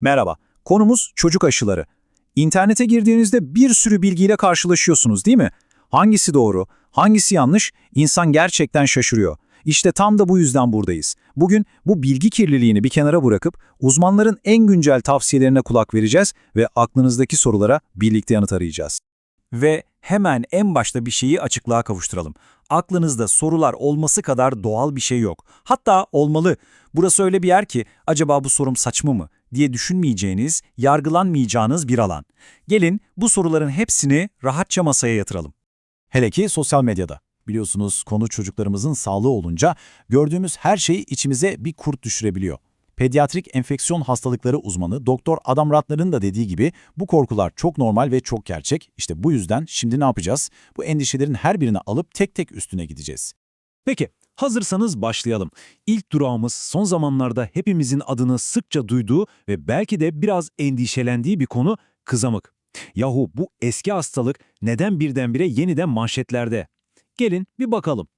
Merhaba, konumuz çocuk aşıları. İnternete girdiğinizde bir sürü bilgiyle karşılaşıyorsunuz değil mi? Hangisi doğru, hangisi yanlış, insan gerçekten şaşırıyor. İşte tam da bu yüzden buradayız. Bugün bu bilgi kirliliğini bir kenara bırakıp uzmanların en güncel tavsiyelerine kulak vereceğiz ve aklınızdaki sorulara birlikte yanıt arayacağız. Ve hemen en başta bir şeyi açıklığa kavuşturalım. Aklınızda sorular olması kadar doğal bir şey yok. Hatta olmalı. Burası öyle bir yer ki acaba bu sorum saçma mı diye düşünmeyeceğiniz, yargılanmayacağınız bir alan. Gelin bu soruların hepsini rahatça masaya yatıralım. Hele ki sosyal medyada. Biliyorsunuz konu çocuklarımızın sağlığı olunca gördüğümüz her şey içimize bir kurt düşürebiliyor. Pediatrik enfeksiyon hastalıkları uzmanı Doktor Adam Ratner'ın da dediği gibi bu korkular çok normal ve çok gerçek. İşte bu yüzden şimdi ne yapacağız? Bu endişelerin her birini alıp tek tek üstüne gideceğiz. Peki, hazırsanız başlayalım. İlk durağımız son zamanlarda hepimizin adını sıkça duyduğu ve belki de biraz endişelendiği bir konu kızamık. Yahu bu eski hastalık neden birdenbire yeniden manşetlerde? Gelin bir bakalım.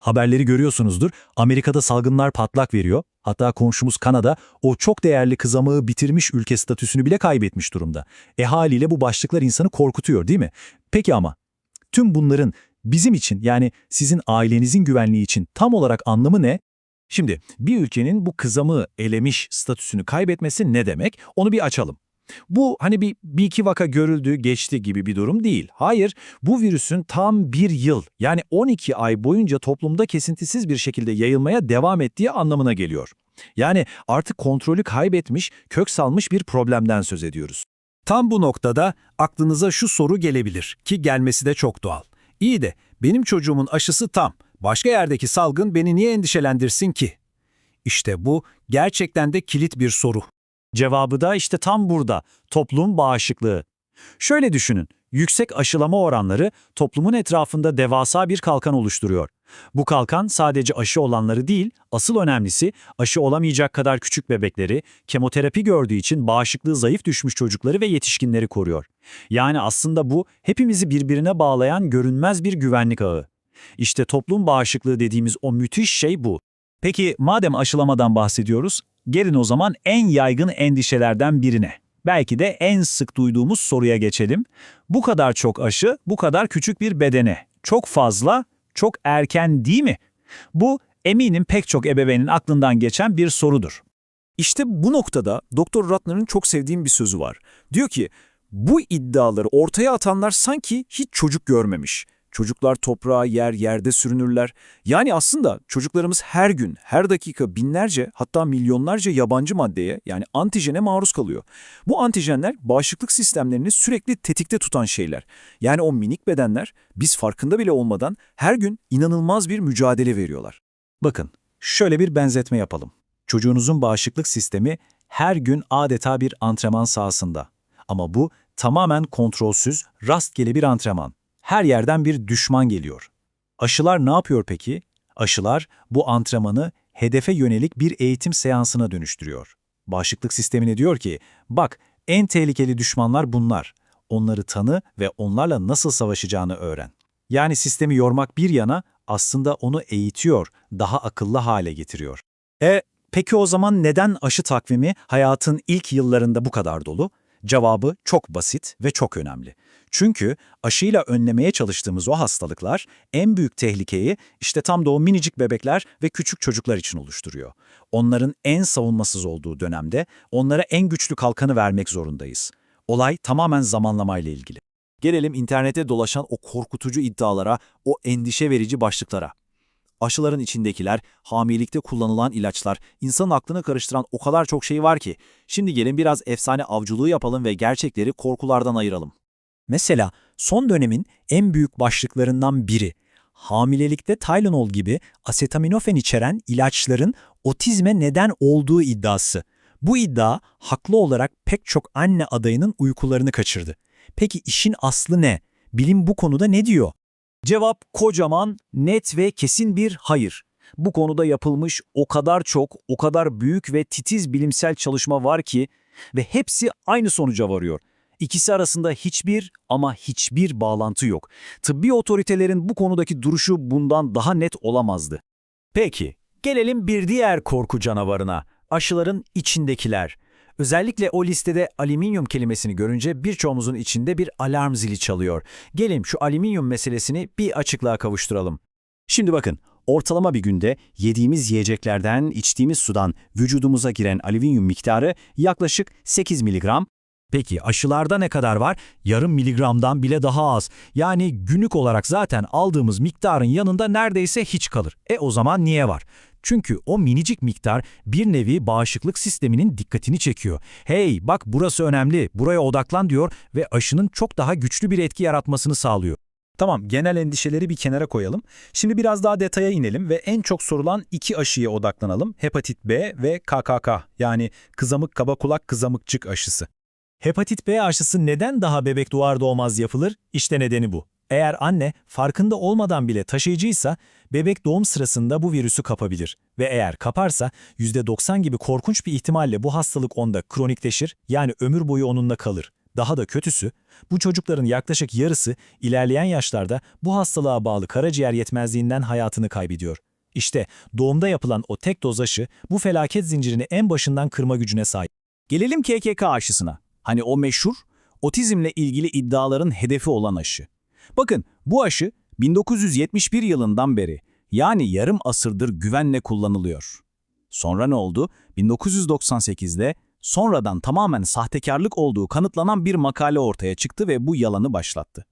Haberleri görüyorsunuzdur. Amerika'da salgınlar patlak veriyor. Hatta komşumuz Kanada o çok değerli kızamığı bitirmiş ülke statüsünü bile kaybetmiş durumda. E haliyle bu başlıklar insanı korkutuyor değil mi? Peki ama tüm bunların bizim için yani sizin ailenizin güvenliği için tam olarak anlamı ne? Şimdi bir ülkenin bu kızamığı elemiş statüsünü kaybetmesi ne demek? Onu bir açalım. Bu hani bir, bir iki vaka görüldü, geçti gibi bir durum değil. Hayır, bu virüsün tam bir yıl yani 12 ay boyunca toplumda kesintisiz bir şekilde yayılmaya devam ettiği anlamına geliyor. Yani artık kontrolü kaybetmiş, kök salmış bir problemden söz ediyoruz. Tam bu noktada aklınıza şu soru gelebilir ki gelmesi de çok doğal. İyi de benim çocuğumun aşısı tam. Başka yerdeki salgın beni niye endişelendirsin ki? İşte bu gerçekten de kilit bir soru. Cevabı da işte tam burada, toplum bağışıklığı. Şöyle düşünün, yüksek aşılama oranları toplumun etrafında devasa bir kalkan oluşturuyor. Bu kalkan sadece aşı olanları değil, asıl önemlisi aşı olamayacak kadar küçük bebekleri, kemoterapi gördüğü için bağışıklığı zayıf düşmüş çocukları ve yetişkinleri koruyor. Yani aslında bu hepimizi birbirine bağlayan görünmez bir güvenlik ağı. İşte toplum bağışıklığı dediğimiz o müthiş şey bu. Peki madem aşılamadan bahsediyoruz, gelin o zaman en yaygın endişelerden birine. Belki de en sık duyduğumuz soruya geçelim. Bu kadar çok aşı, bu kadar küçük bir bedene. Çok fazla, çok erken değil mi? Bu eminim pek çok ebeveynin aklından geçen bir sorudur. İşte bu noktada Doktor Ratner'ın çok sevdiğim bir sözü var. Diyor ki, bu iddiaları ortaya atanlar sanki hiç çocuk görmemiş. Çocuklar toprağa yer, yerde sürünürler. Yani aslında çocuklarımız her gün, her dakika binlerce hatta milyonlarca yabancı maddeye yani antijene maruz kalıyor. Bu antijenler bağışıklık sistemlerini sürekli tetikte tutan şeyler. Yani o minik bedenler biz farkında bile olmadan her gün inanılmaz bir mücadele veriyorlar. Bakın, şöyle bir benzetme yapalım. Çocuğunuzun bağışıklık sistemi her gün adeta bir antrenman sahasında. Ama bu tamamen kontrolsüz, rastgele bir antrenman. Her yerden bir düşman geliyor. Aşılar ne yapıyor peki? Aşılar bu antrenmanı hedefe yönelik bir eğitim seansına dönüştürüyor. Bağışıklık sistemine diyor ki, bak en tehlikeli düşmanlar bunlar. Onları tanı ve onlarla nasıl savaşacağını öğren. Yani sistemi yormak bir yana aslında onu eğitiyor, daha akıllı hale getiriyor. E peki o zaman neden aşı takvimi hayatın ilk yıllarında bu kadar dolu? Cevabı çok basit ve çok önemli. Çünkü aşıyla önlemeye çalıştığımız o hastalıklar en büyük tehlikeyi işte tam da o minicik bebekler ve küçük çocuklar için oluşturuyor. Onların en savunmasız olduğu dönemde onlara en güçlü kalkanı vermek zorundayız. Olay tamamen zamanlamayla ilgili. Gelelim internette dolaşan o korkutucu iddialara, o endişe verici başlıklara. Aşıların içindekiler, hamilelikte kullanılan ilaçlar, insanın aklını karıştıran o kadar çok şey var ki. Şimdi gelin biraz efsane avcılığı yapalım ve gerçekleri korkulardan ayıralım. Mesela son dönemin en büyük başlıklarından biri, hamilelikte Tylenol gibi asetaminofen içeren ilaçların otizme neden olduğu iddiası. Bu iddia haklı olarak pek çok anne adayının uykularını kaçırdı. Peki işin aslı ne? Bilim bu konuda ne diyor? Cevap kocaman, net ve kesin bir hayır. Bu konuda yapılmış o kadar çok, o kadar büyük ve titiz bilimsel çalışma var ki ve hepsi aynı sonuca varıyor. İkisi arasında hiçbir ama hiçbir bağlantı yok. Tıbbi otoritelerin bu konudaki duruşu bundan daha net olamazdı. Peki, gelelim bir diğer korku canavarına, aşıların içindekiler. Özellikle o listede alüminyum kelimesini görünce birçoğumuzun içinde bir alarm zili çalıyor. Gelin şu alüminyum meselesini bir açıklığa kavuşturalım. Şimdi bakın, ortalama bir günde yediğimiz yiyeceklerden, içtiğimiz sudan vücudumuza giren alüminyum miktarı yaklaşık 8 miligram. Peki aşılarda ne kadar var? Yarım miligramdan bile daha az. Yani günlük olarak zaten aldığımız miktarın yanında neredeyse hiç kalır. E o zaman niye var? Çünkü o minicik miktar bir nevi bağışıklık sisteminin dikkatini çekiyor. Hey bak burası önemli, buraya odaklan diyor ve aşının çok daha güçlü bir etki yaratmasını sağlıyor. Tamam, genel endişeleri bir kenara koyalım. Şimdi biraz daha detaya inelim ve en çok sorulan iki aşıya odaklanalım. Hepatit B ve KKK yani kızamık kaba kulak kızamıkçık aşısı. Hepatit B aşısı neden daha bebek doğar doğmaz yapılır? İşte nedeni bu. Eğer anne farkında olmadan bile taşıyıcıysa bebek doğum sırasında bu virüsü kapabilir ve eğer kaparsa %90 gibi korkunç bir ihtimalle bu hastalık onda kronikleşir yani ömür boyu onunla kalır. Daha da kötüsü, bu çocukların yaklaşık yarısı ilerleyen yaşlarda bu hastalığa bağlı karaciğer yetmezliğinden hayatını kaybediyor. İşte doğumda yapılan o tek doz aşı bu felaket zincirini en başından kırma gücüne sahip. Gelelim KKK aşısına. Hani o meşhur, otizmle ilgili iddiaların hedefi olan aşı. Bakın bu aşı 1971 yılından beri yani yarım asırdır güvenle kullanılıyor. Sonra ne oldu? 1998'de sonradan tamamen sahtekarlık olduğu kanıtlanan bir makale ortaya çıktı ve bu yalanı başlattı.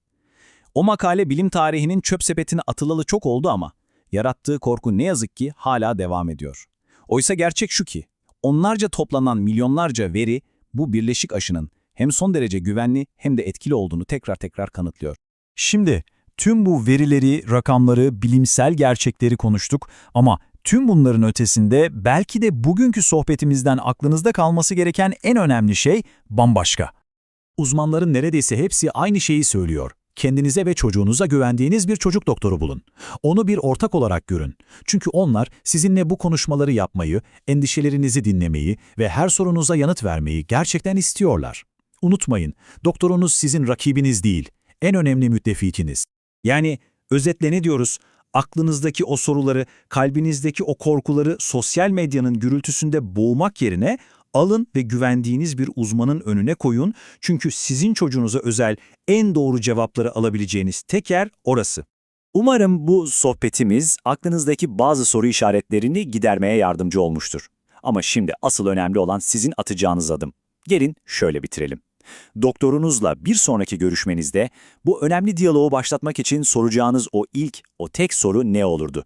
O makale bilim tarihinin çöp sepetine atılalı çok oldu ama yarattığı korku ne yazık ki hala devam ediyor. Oysa gerçek şu ki, onlarca toplanan milyonlarca veri bu birleşik aşının hem son derece güvenli hem de etkili olduğunu tekrar tekrar kanıtlıyor. Şimdi tüm bu verileri, rakamları, bilimsel gerçekleri konuştuk ama tüm bunların ötesinde belki de bugünkü sohbetimizden aklınızda kalması gereken en önemli şey bambaşka. Uzmanların neredeyse hepsi aynı şeyi söylüyor. Kendinize ve çocuğunuza güvendiğiniz bir çocuk doktoru bulun. Onu bir ortak olarak görün. Çünkü onlar sizinle bu konuşmaları yapmayı, endişelerinizi dinlemeyi ve her sorunuza yanıt vermeyi gerçekten istiyorlar. Unutmayın, doktorunuz sizin rakibiniz değil, en önemli müttefikiniz. Yani özetle ne diyoruz? Aklınızdaki o soruları, kalbinizdeki o korkuları sosyal medyanın gürültüsünde boğmak yerine alın ve güvendiğiniz bir uzmanın önüne koyun. Çünkü sizin çocuğunuza özel en doğru cevapları alabileceğiniz tek yer orası. Umarım bu sohbetimiz aklınızdaki bazı soru işaretlerini gidermeye yardımcı olmuştur. Ama şimdi asıl önemli olan sizin atacağınız adım. Gelin şöyle bitirelim. Doktorunuzla bir sonraki görüşmenizde bu önemli diyaloğu başlatmak için soracağınız o ilk, o tek soru ne olurdu?